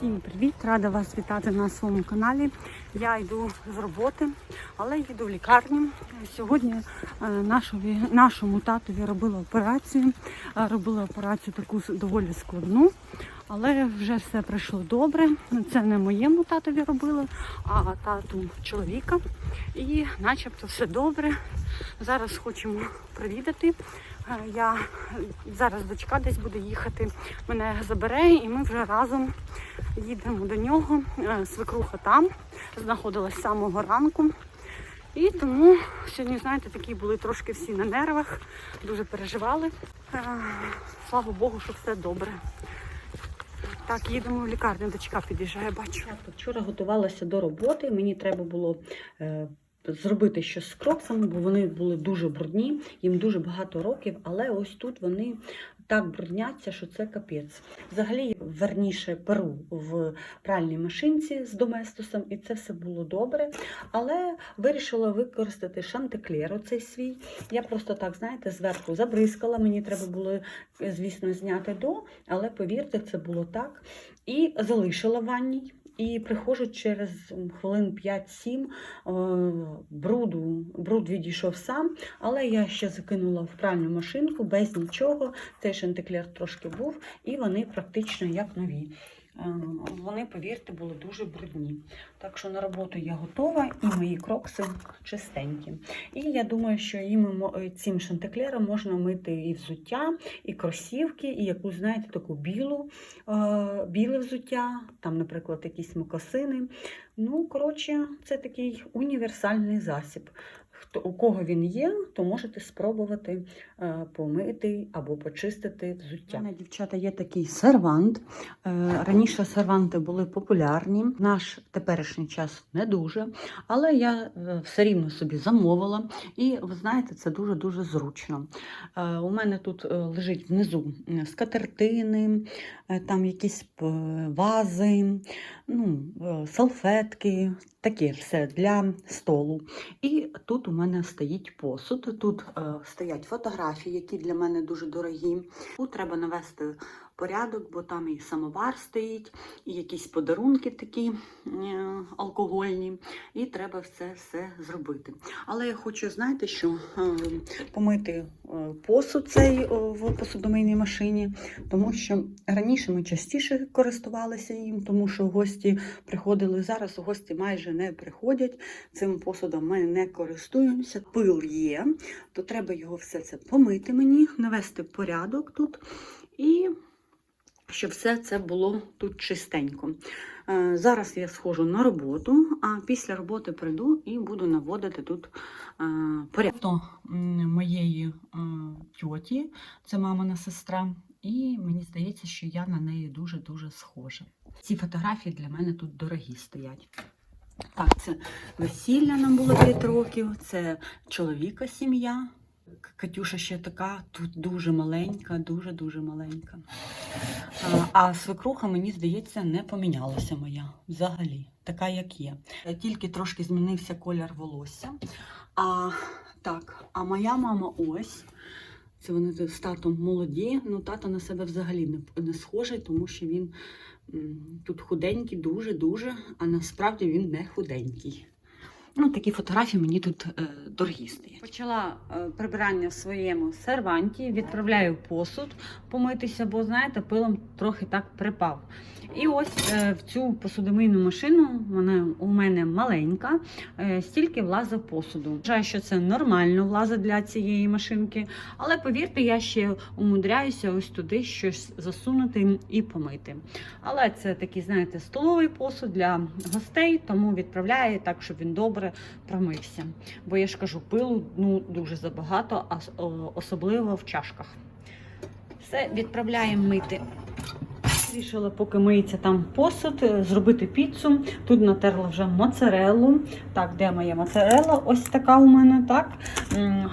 Всім привіт! Рада вас вітати на своєму каналі. Я йду з роботи, але їду в лікарню. Сьогодні е, нашому татові робила операцію. Е, Робила операцію таку доволі складну, але вже все пройшло добре. Це не моєму татові робили, а тату чоловіка. І начебто все добре. Зараз хочемо провідати. Е, Я зараз дочка десь буде їхати, мене забере, і ми вже разом їдемо до нього. Е, Свекруха там знаходилась з самого ранку. І тому сьогодні, знаєте, такі були трошки всі на нервах, дуже переживали. Е, Слава Богу, що все добре. Так, їдемо в лікарню, дочка під'їжджає, бачу. Вчора готувалася до роботи. Мені треба було зробити щось з кроксами, бо вони були дуже брудні, їм дуже багато років, але ось тут вони так брудняться, що це капець. Взагалі, верніше перу в пральній машинці з доместосом, і це все було добре. Але вирішила використати шантеклер оцей свій. Я просто так, знаєте, зверху забризкала. Мені треба було, звісно, зняти до, але повірте, це було так. І залишила ванній. І приходжу через хвилин 5-7, е, бруду, бруд відійшов сам, але я ще закинула в пральну машинку без нічого. Цей шантеклер трошки був, і вони практично як нові. Е, Вони, повірте, були дуже брудні. Так що на роботу я готова і мої крокси чистенькі. І я думаю, що їм, е, цим шантеклером можна мити і взуття, і кросівки, і якусь, знаєте, таку білу, е, біле взуття, там, наприклад, якісь мокасини. Ну, коротше, це такий універсальний засіб. Хто, у кого він є, то можете спробувати е, помити або почистити взуття. У мене, дівчата, є такий сервант. Е, раніше серванти були популярні, наш теперішній час не дуже, але я е, все рівно собі замовила. І ви знаєте, це дуже-дуже зручно. Е, у мене тут е, лежить внизу скатертини, е, там якісь вази, ну, е, салфетки, таке все для столу. І тут у мене стоїть посуд. Тут е, стоять фотографії, які для мене дуже дорогі. Тут треба навести порядок, бо там і самовар стоїть, і якісь подарунки такі е, алкогольні. І треба все все зробити. Але я хочу, знаєте, що е, помити е, посуд цей е, в посудомийній машині, тому що раніше ми частіше користувалися їм, тому що гості приходили зараз. Гості майже не приходять. Цим посудом ми не користуємося. Пил є, то треба його все це помити мені, навести порядок тут і щоб все це було тут чистенько. Е, Зараз я схожу на роботу, а після роботи прийду і буду наводити тут е, порядок. То моєї е, тьоті, це мамина сестра, і мені здається, що я на неї дуже-дуже схожа. Ці фотографії для мене тут дорогі стоять. Так, це весілля нам було 5 років, це чоловіка сім'я. Катюша ще така, тут дуже маленька, дуже-дуже маленька. А, а свекруха, мені здається, не помінялася моя взагалі, така як є. Е, Тільки трошки змінився колір волосся. А, так, а моя мама ось. Це вони з татом молоді. Ну, тато на себе взагалі не, не схожий, тому що він тут худенький, дуже-дуже, а насправді він не худенький. Ну, такі фотографії мені тут е, дорогі стоять. Почала е, прибирання в своєму серванті, відправляю посуд помитися, бо знаєте, пилом трохи так припав. І ось е, в цю посудомийну машину, вона у мене маленька, е, стільки влазить посуду. Вважаю, що це нормально влазить для цієї машинки, але повірте, я ще умудряюся ось туди щось засунути і помити. Але це такий, знаєте, столовий посуд для гостей, тому відправляю так, щоб він добре промився. Бо я ж кажу, пилу ну, дуже забагато, а особливо в чашках. Все, відправляємо мити. Вирішила, поки миється там посуд, е, зробити піцу. Тут натерла вже моцареллу. Так, де моя моцарелла? Ось така у мене, так.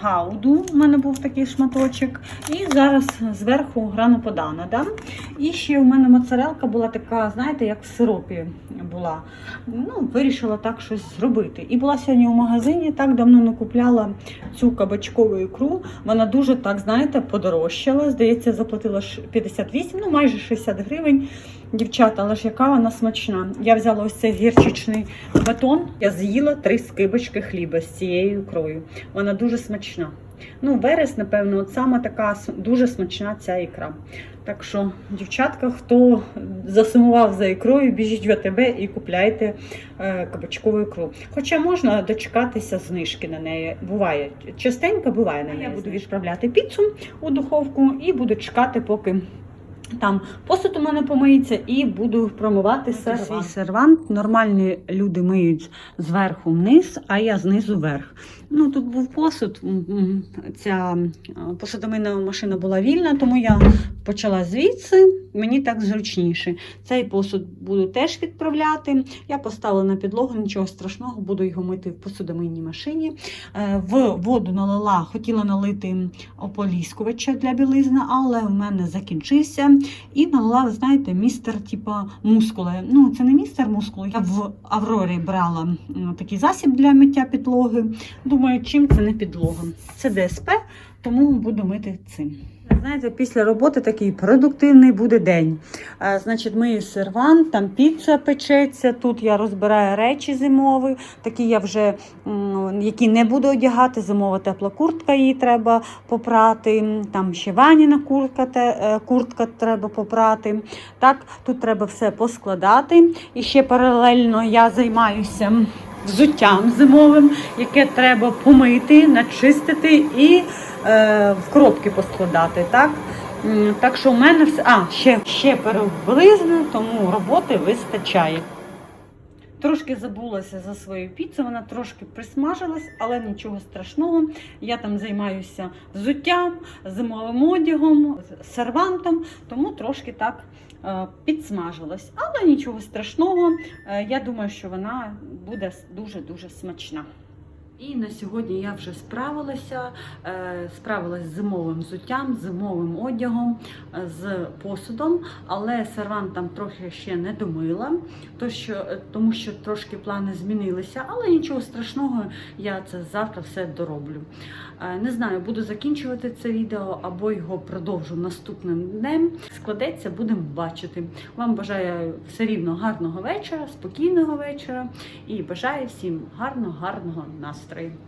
Гауду у мене був такий шматочок. І зараз зверху грану подана. Да? І ще у мене моцарелка була така, знаєте, як в сиропі була. Ну, вирішила так щось зробити. І була сьогодні у магазині, так давно не купляла цю кабачкову ікру. Вона дуже так, знаєте, подорожчала. Здається, заплатила ш- 58, ну майже 60 гривень. Гривень. Дівчата, але ж яка вона смачна. Я взяла ось цей гірчичний батон. Я з'їла три скибочки хліба з цією ікрою. Вона дуже смачна. Ну, верес, напевно, от саме така дуже смачна ця ікра. Так що, дівчатка, хто засумував за ікрою, біжіть в АТБ і купляйте е, кабачкову ікру. Хоча можна дочекатися знижки на неї. Буває, частенько буває на неї. Я буду відправляти піцу у духовку і буду чекати, поки там посуд у мене помиється, і буду промивати сервант. Свій сервант. Нормальні люди миють зверху вниз, а я знизу вверх. Ну тут був посуд. Ця посудомийна машина була вільна, тому я почала звідси. Мені так зручніше. Цей посуд буду теж відправляти. Я поставила на підлогу, нічого страшного, буду його мити в посудомийній машині. Е, В воду налила, хотіла налити ополіскувача для білизни, але в мене закінчився. І налила, знаєте, містер, типа мускули. Ну, це не містер мускули. Я в Аврорі брала такий засіб для миття підлоги. Думаю, чим це не підлога. Це ДСП, тому буду мити цим. Знаєте, після роботи такий продуктивний буде день. Е, Значить, мию сервант, там піца печеться. Тут я розбираю речі зимові, такі я вже які не буду одягати. Зимова тепла куртка її треба попрати. Там ще ваніна куртка, те- е, куртка треба попрати. Так, тут треба все поскладати. І ще паралельно я займаюся взуттям зимовим, яке треба помити, начистити і е, в коробки поскладати. Так? Так що в мене все. А, ще, ще переблизно, тому роботи вистачає. Трошки забулася за свою піцу, вона трошки присмажилась, але нічого страшного. Я там займаюся взуттям, зимовим одягом, сервантом, тому трошки так е, підсмажилась. Але нічого страшного. Е, я думаю, що вона буде дуже-дуже смачна. І на сьогодні я вже справилася, е, справилась з зимовим взуттям, зимовим одягом, е, з посудом, але сервант там трохи ще не домила, е, тому що трошки плани змінилися, але нічого страшного, я це завтра все дороблю. Не знаю, буду закінчувати це відео або його продовжу наступним днем. Складеться, будемо бачити. Вам бажаю все рівно гарного вечора, спокійного вечора і бажаю всім гарного, гарного настрою.